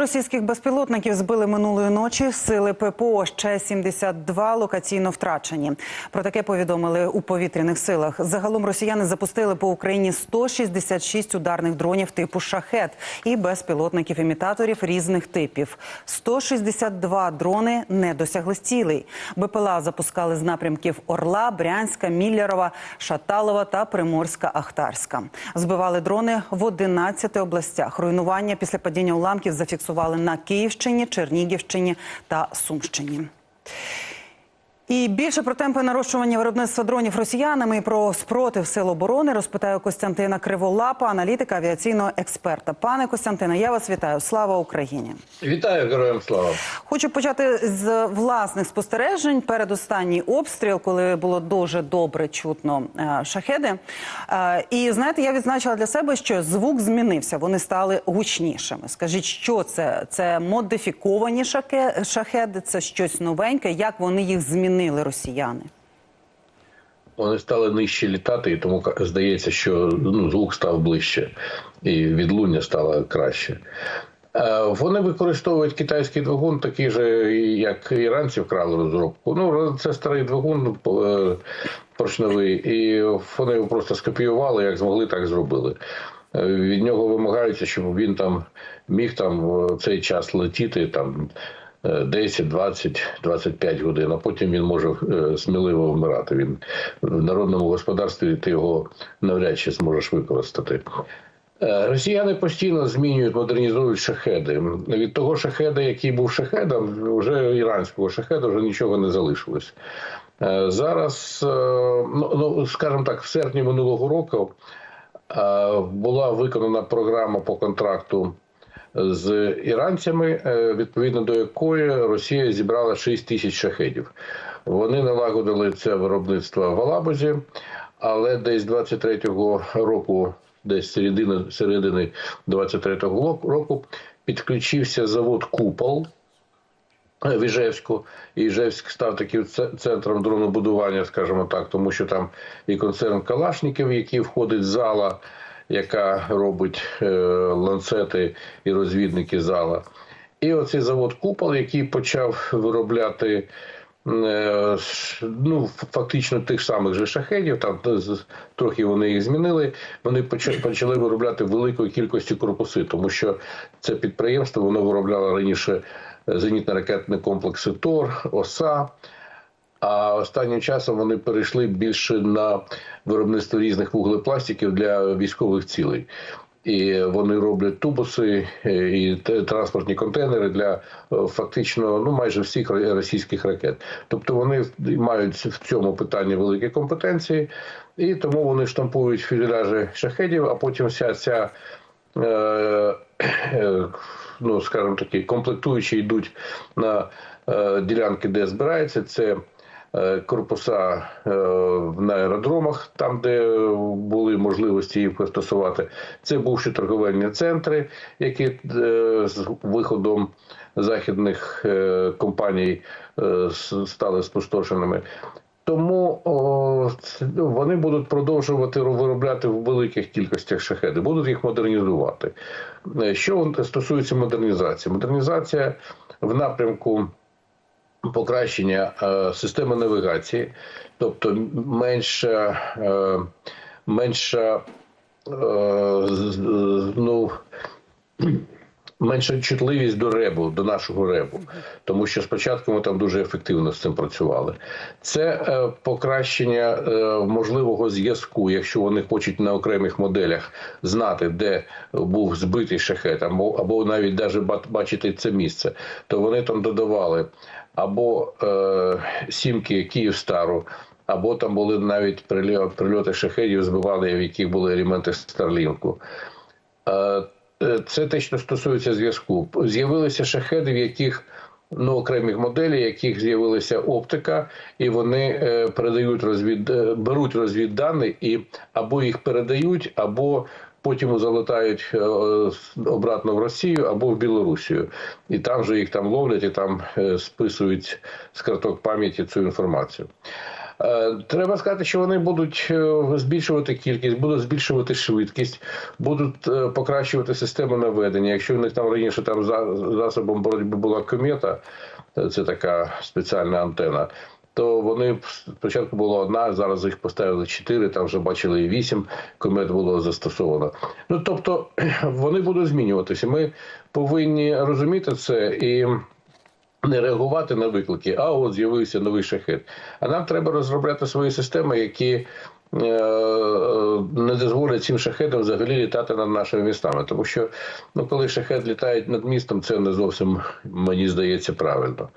російських безпілотників збили минулої ночі. Сили ППО ще 72 локаційно втрачені. Про таке повідомили у повітряних силах. Загалом росіяни запустили по Україні 166 ударних дронів типу шахет і безпілотників імітаторів різних типів. 162 дрони не досягли цілей. БПЛА запускали з напрямків Орла, Брянська, Міллярова, Шаталова та Приморська-Ахтарська. Збивали дрони в 11 областях. Руйнування після падіння уламків зафіксували на Київщині, Чернігівщині та Сумщині. І більше про темпи нарощування виробництва дронів росіянами і про спротив сил оборони розпитаю Костянтина Криволапа, аналітика авіаційного експерта. Пане Костянтине, я вас вітаю. Слава Україні! Вітаю героям слава. Хочу почати з власних спостережень. Передостанній обстріл, коли було дуже добре чутно е, шахеди. Е, І знаєте, я відзначила для себе, що звук змінився. Вони стали гучнішими. Скажіть, що це? Це модифіковані шахеди, це щось новеньке. Як вони їх змінили, росіяни? Вони стали нижче літати, і тому здається, що ну, звук став ближче, і відлуння стало краще. Е, Вони використовують китайський двигун, такий же, як іранці вкрали розробку. Ну, це старий двигун е, поршневий, і вони його просто скопіювали, як змогли, так зробили. Е, Від нього вимагається, щоб він там міг там в цей час летіти там. Е, 10, 20, 25 годин, а потім він може е, сміливо вмирати. Він в народному господарстві ти його навряд чи зможеш використати. Е, Росіяни постійно змінюють, модернізують шахеди. Від того шахеда, який був шахедом, вже іранського шахеда вже нічого не залишилось. Е, Зараз, ну, ну скажімо так, в серпні минулого року була виконана програма по контракту з іранцями, е, відповідно до якої Росія зібрала 6 тисяч шахедів. Вони налагодили це виробництво в Алабузі, але десь 23-го року, десь середини, середини 23-го року, підключився завод Купол. В Іжевську, і Іжевськ став таким центром дронобудування, скажімо так, тому що там і концерн Калашників, який входить зала, яка робить е, ланцети і розвідники зала. І оцей завод Купол, який почав виробляти е, ну, фактично тих самих же шахедів, там трохи вони їх змінили. Вони поча- почали виробляти великої кількості корпуси, тому що це підприємство воно виробляло раніше зенітно-ракетні комплекси ТОР, ОСА. А останнім часом вони перейшли більше на виробництво різних вуглепластиків для військових цілей. І вони роблять тубуси е, і транспортні контейнери для е, фактично ну майже всіх російських ракет. Тобто вони мають в цьому питанні великі компетенції, і тому вони штампують фюзеляжі шахедів, а потім вся ця. Е, е, ну, скажімо такі, комплектуючі йдуть на е, ділянки, де збирається. Це корпуса е, на аеродромах, там, де були можливості їх пристосувати. Це бувші торговельні центри, які е, з виходом західних е, компаній е, стали спустошеними. Тому о, вони будуть продовжувати виробляти в великих кількостях шахеди, будуть їх модернізувати. Е, Що стосується модернізації, модернізація в напрямку покращення е, системи навігації, тобто менша, е, менша е, ну, менша чутливість до ребу, до нашого ребу, тому що спочатку ми там дуже ефективно з цим працювали. Це е, покращення е, можливого зв'язку, якщо вони хочуть на окремих моделях знати, де був збитий шахет, або, або навіть даже бачити це місце, то вони там додавали або е, сімки Київстару. Або там були навіть прильоти, шахедів, збивали, в яких були елементи Старлінку. Е, Це те, що стосується зв'язку. З'явилися шахеди, в яких ну, окремих моделей, яких з'явилася оптика, і вони е, передають розвід, е, беруть розвіддані і або їх передають, або потім залетають е, обратно в Росію або в Білорусію. І там же їх там ловлять і там е, списують з карток пам'яті цю інформацію. Е, Треба сказати, що вони будуть е, збільшувати кількість, будуть збільшувати швидкість, будуть е, покращувати систему наведення. Якщо в них там раніше там за- засобом боротьби була комета, це така спеціальна антена. То вони спочатку було одна, зараз їх поставили чотири, там вже бачили і вісім комет було застосовано. Ну тобто вони будуть змінюватися. Ми повинні розуміти це і не реагувати на виклики, а от з'явився новий шахет. А нам треба розробляти свої системи, які е, не дозволять цим шахетам взагалі літати над нашими містами. Тому що ну, коли шахет літає над містом, це не зовсім мені здається правильно.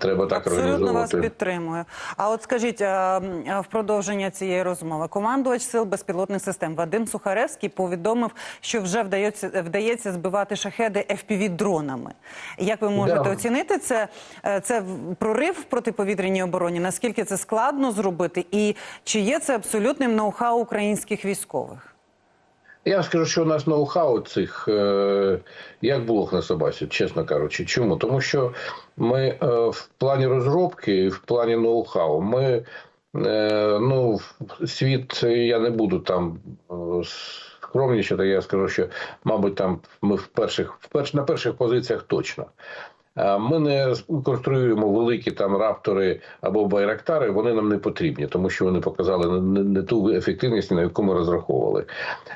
Треба так Абсолютно вас підтримую. А от скажіть, в продовження цієї розмови, командувач сил безпілотних систем Вадим Сухаревський повідомив, що вже вдається, вдається збивати шахеди fpv дронами. Як ви можете Да. оцінити це? Е, Це прорив в протиповітряній обороні? Наскільки це складно зробити? І чи є це абсолютним ноу-хау українських військових? Я вам скажу, що у нас ноу-хау цих е, як блох на собаці, чесно кажучи. Чому? Тому що ми е, в плані розробки, в плані ноу-хау, ми е, ну, світ я не буду там е, скромнічати, я скажу, що, мабуть, там ми в перших, в перш, на перших позиціях точно. А Ми не конструюємо великі там раптори або байрактари, вони нам не потрібні, тому що вони показали не, ту ефективність, на яку ми розраховували.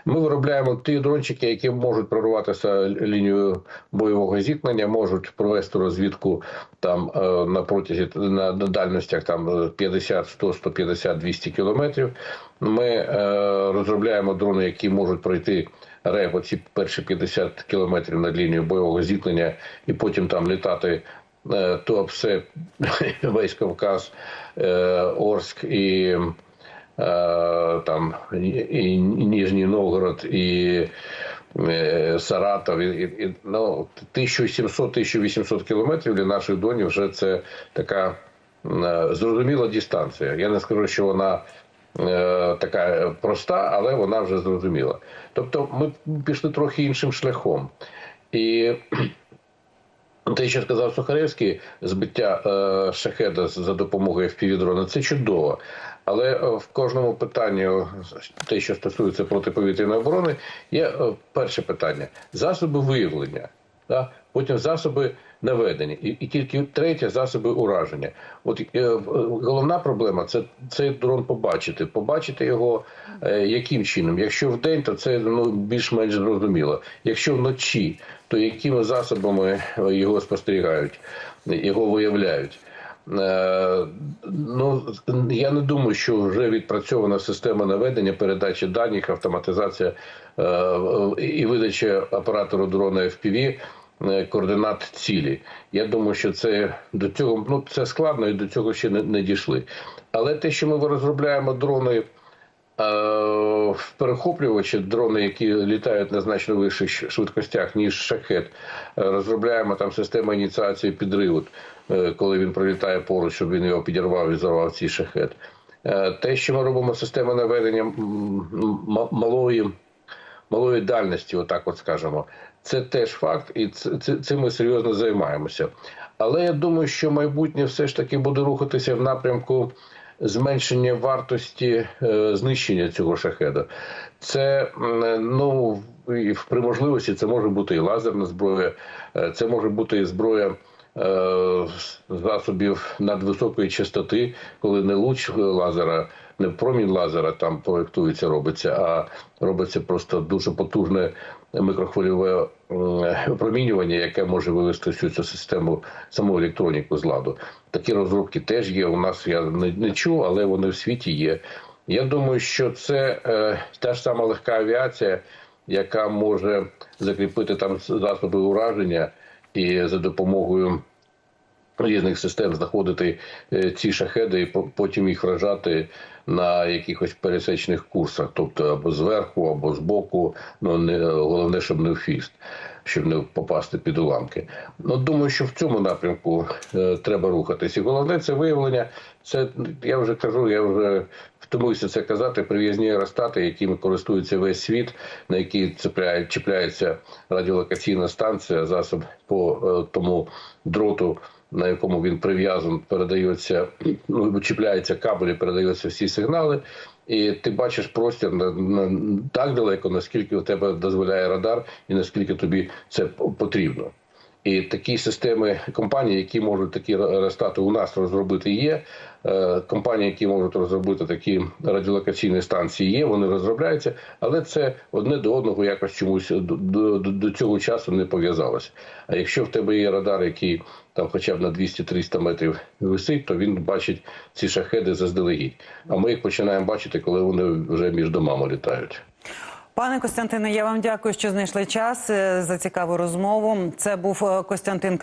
Ми виробляємо ті дрончики, які можуть прорватися лінію бойового зіткнення, можуть провести розвідку там е, на протязі на, дальностях там е, 50, 100, 150, 200 кілометрів. Ми е, розробляємо дрони, які можуть пройти РЕП, оці перші 50 кілометрів над лінією бойового зіткнення, і потім там літати е, то все весь Кавказ, е, Орськ і е, там і, Ніжній Новгород і. Саратов і, і, ну, 1700-1800 кілометрів для наших дронів вже це така зрозуміла дистанція. Я не скажу, що вона така проста, але вона вже зрозуміла. Тобто ми пішли трохи іншим шляхом. І те, що сказав Сухаревський, збиття е, шахеда за допомогою FPV-дрона, це чудово. Але е, в кожному питанні, е, те, що стосується протиповітряної оборони, є е, перше питання: засоби виявлення, да? потім засоби наведення, і, і тільки третє засоби ураження. От е, головна проблема це цей дрон побачити. Побачити його е, яким чином? Якщо вдень, то це ну більш-менш зрозуміло. Якщо вночі, то якими засобами е, його спостерігають, його виявляють. Е, Ну я не думаю, що вже відпрацьована система наведення, передачі даних, автоматизація е, і видача оператору дрона FPV е, координат цілі. Я думаю, що це до цього ну це складно і до цього ще не, не дійшли. Але те, що ми розробляємо дрони. е, В перехоплювачі дрони, які літають на значно вищих швидкостях, ніж шахет, е, розробляємо там систему ініціації підриву, е, коли він пролітає поруч, щоб він його підірвав і зарвав цей шахет. Е, Те, що ми робимо систему наведення малої малої дальності, отак от скажемо. Це теж факт, і цим ми серйозно займаємося. Але я думаю, що майбутнє все ж таки буде рухатися в напрямку зменшення вартості е, знищення цього шахеда. Це ну і при можливості це може бути і лазерна зброя, е, це може бути і зброя. е, Засобів надвисокої частоти, коли не луч лазера, не промінь лазера там проєктується, робиться, а робиться просто дуже потужне микрохвильове м, опромінювання, яке може вивести всю цю систему саму електроніку з ладу. Такі розробки теж є. У нас я не, не чув, але вони в світі є. Я думаю, що це е, та ж сама легка авіація, яка може закріпити там засоби ураження і за допомогою різних систем знаходити е, ці шахеди і по- потім їх вражати на якихось пересечних курсах, тобто або зверху, або збоку. Ну не головне, щоб не в фіст, щоб не попасти під уламки. Ну думаю, що в цьому напрямку е, треба рухатись. І головне це виявлення. Це я вже кажу, я вже втомився це казати. Прив'язні аеростати, якими користується весь світ, на які цепляє, чіпляється радіолокаційна станція, засоб по е, тому дроту на якому він прив'язаний, передається, ну чіпляється кабель, і передаються всі сигнали. І ти бачиш простір так далеко, наскільки у тебе дозволяє радар, і наскільки тобі це потрібно. І такі системи компанії, які можуть такі рестати у нас розробити, є. Е, Компанії, які можуть розробити такі радіолокаційні станції, є. Вони розробляються, але це одне до одного якось чомусь до, до, до цього часу не пов'язалося. А якщо в тебе є радар, який там, хоча б на 200-300 метрів висить, то він бачить ці шахеди заздалегідь. А ми їх починаємо бачити, коли вони вже між домами літають. Пане Костянтине, я вам дякую, що знайшли час е, за цікаву розмову. Це був е, Костянтин